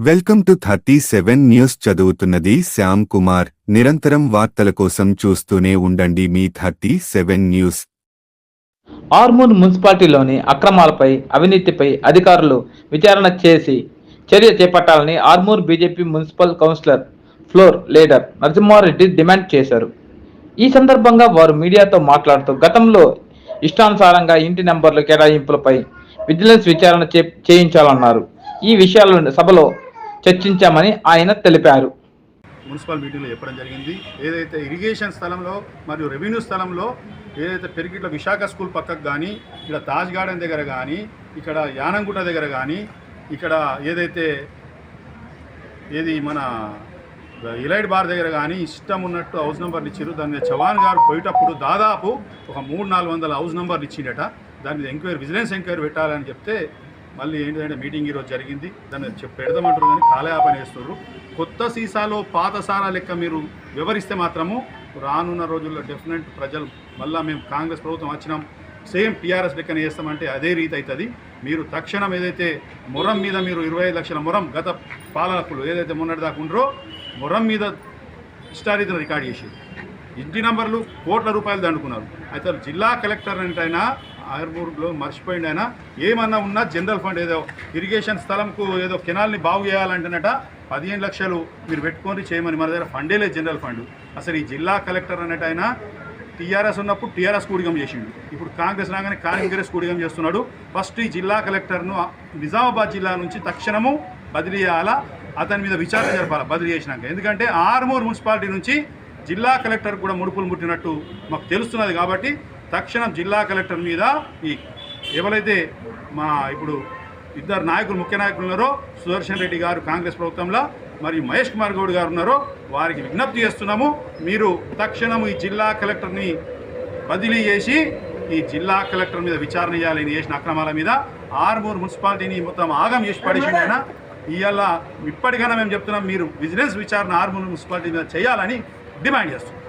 Welcome to thirty seven news చదువుతున్నది శ్యామ్ కుమార్. నిరంతరం వార్తల కోసం చూస్తూనే ఉండండి మీ థర్టీ సెవెన్ న్యూస్. ఆర్మూర్ మున్సిపాలిటీలోని అక్రమాలపై అవినీతిపై అధికారులు విచారణ చేసి చర్య చేపట్టాలని Armoor BJP municipal councillor floor leader Narasimha Reddy demand చేశారు. ఈ సందర్భంగా వారు మీడియాతో మాట్లాడుతూ గతంలో ఇష్టానుసారంగా ఇంటి నెంబర్ల కేటాయింపులపై విజిలెన్స్ విచారణ చే- చేయించాలన్నారు. ఈ విషయాలను సభలో చర్చించామని ఆయన తెలిపారు. మున్సిపల్ మీటింగ్లో చెప్పడం జరిగింది. ఏదైతే ఇరిగేషన్ స్థలంలో మరియు రెవెన్యూ స్థలంలో ఏదైతే పెరిగిట్ల విశాఖ స్కూల్ పక్కకు కానీ ఇక్కడ తాజ్ గార్డెన్ దగ్గర కానీ ఇక్కడ యానంగుట దగ్గర కానీ ఇక్కడ ఏదైతే ఏది మన ఇలైట్ బార్ దగ్గర కానీ ఇష్టం ఉన్నట్టు హౌస్ నెంబర్లు ఇచ్చారు దాని మీద చవాన్ గారు పోయేటప్పుడు దాదాపు ఒక మూడు నాలుగు వందల హౌస్ నెంబర్లు ఇచ్చిండట. దాని మీద ఎంక్వైరీ విజిలెన్స్ ఎంక్వైరీ పెట్టాలని చెప్తే మళ్ళీ ఏంటంటే మీటింగ్ ఈరోజు జరిగింది. దాన్ని చెప్పి పెడదామంటారు కానీ కాలయాపన వేస్తున్నారు కొత్త సీసాలో పాత సారా లెక్క మీరు వివరిస్తే మాత్రము రానున్న రోజుల్లో డెఫినెట్ ప్రజలు మళ్ళీ మేము కాంగ్రెస్ ప్రభుత్వం వచ్చినాం. సేమ్ టీఆర్ఎస్ లెక్కన చేస్తామంటే అదే రీతి అవుతుంది మీరు తక్షణం ఏదైతే మొరం మీద మీరు ఇరవై ఐదు లక్షల మొరం గత పాలకులు ఏదైతే మొన్నటి దాకా ఉండరో మొరం మీద ఇష్టారీతిని రికార్డ్ చేసి ఇంటి నంబర్లు కోట్ల రూపాయలు దండుకున్నారు. అయితే జిల్లా కలెక్టర్ అంటైనా ఆయుర్మూర్లో మర్చిపోయింది ఆయన. ఏమన్నా ఉన్నా జనరల్ ఫండ్ ఏదో ఇరిగేషన్ స్థలంకు ఏదో కెనాల్ని బాగు చేయాలంటేనట పదిహేను లక్షలు మీరు పెట్టుకొని చేయమని మన దగ్గర ఫండే లేదు జనరల్ ఫండ్. అసలు ఈ జిల్లా కలెక్టర్ అనేట ఆయన టీఆర్ఎస్ ఉన్నప్పుడు టీఆర్ఎస్ కూడిగం చేసిండు. ఇప్పుడు కాంగ్రెస్ రాగానే కాంగ్రెస్ కూడిగం చేస్తున్నాడు. ఫస్ట్ ఈ జిల్లా కలెక్టర్ను నిజామాబాద్ జిల్లా నుంచి తక్షణము బదిలీ చేయాలా? అతని మీద విచారణ జరపాలి? బదిలీ చేసినాక. ఎందుకంటే ఆర్మూర్ మున్సిపాలిటీ నుంచి జిల్లా కలెక్టర్ కూడా ముడుపులు ముట్టినట్టు మాకు తెలుస్తున్నది కాబట్టి తక్షణం జిల్లా కలెక్టర్ మీద ఈ ఎవరైతే మా ఇప్పుడు ఇద్దరు నాయకులు ముఖ్య నాయకులు ఉన్నారో సుదర్శన్ రెడ్డి గారు కాంగ్రెస్ ప్రభుత్వంలో మరియు మహేష్ కుమార్ గౌడ్ గారు ఉన్నారో వారికి విజ్ఞప్తి చేస్తున్నాము. మీరు తక్షణము ఈ జిల్లా కలెక్టర్ని బదిలీ చేసి ఈ జిల్లా కలెక్టర్ మీద విచారణ చేయాలని చేసిన అక్రమాల మీద ఆర్మూర్ మున్సిపాలిటీని మొత్తం ఆగం చేసి పడేసిండు ఇవాళ ఇప్పటికైనా మేము చెప్తున్నాం మీరు విజిలెన్స్ విచారణ ఆర్మూర్ మున్సిపాలిటీ మీద చేయాలని డిమాండ్ చేస్తున్నాం.